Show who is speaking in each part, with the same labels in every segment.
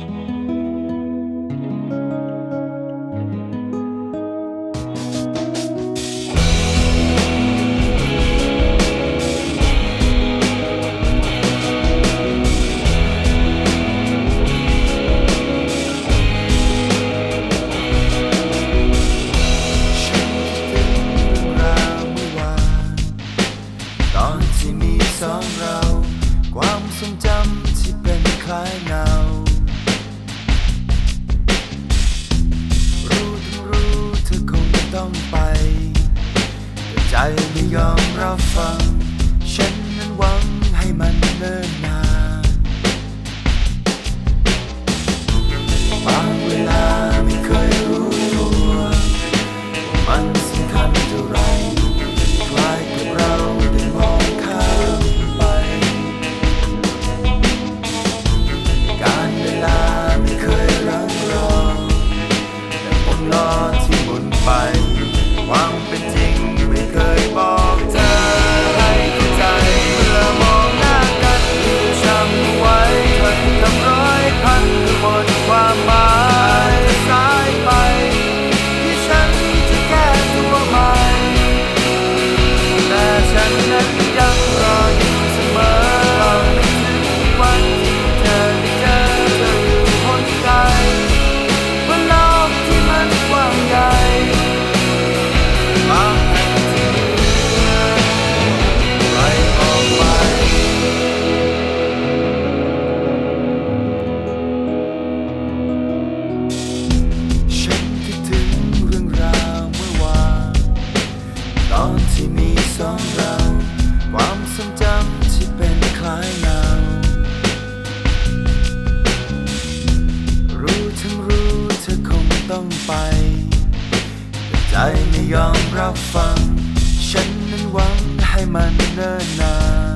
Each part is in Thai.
Speaker 1: Thank you. ใจไม่ยอมรับฟัง ฉันนั้นหวังให้มันเลิก ใจไม่ยอมรับฟัง ฉันนั้นหวังให้มันเนิ่นนาน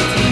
Speaker 1: Thank you.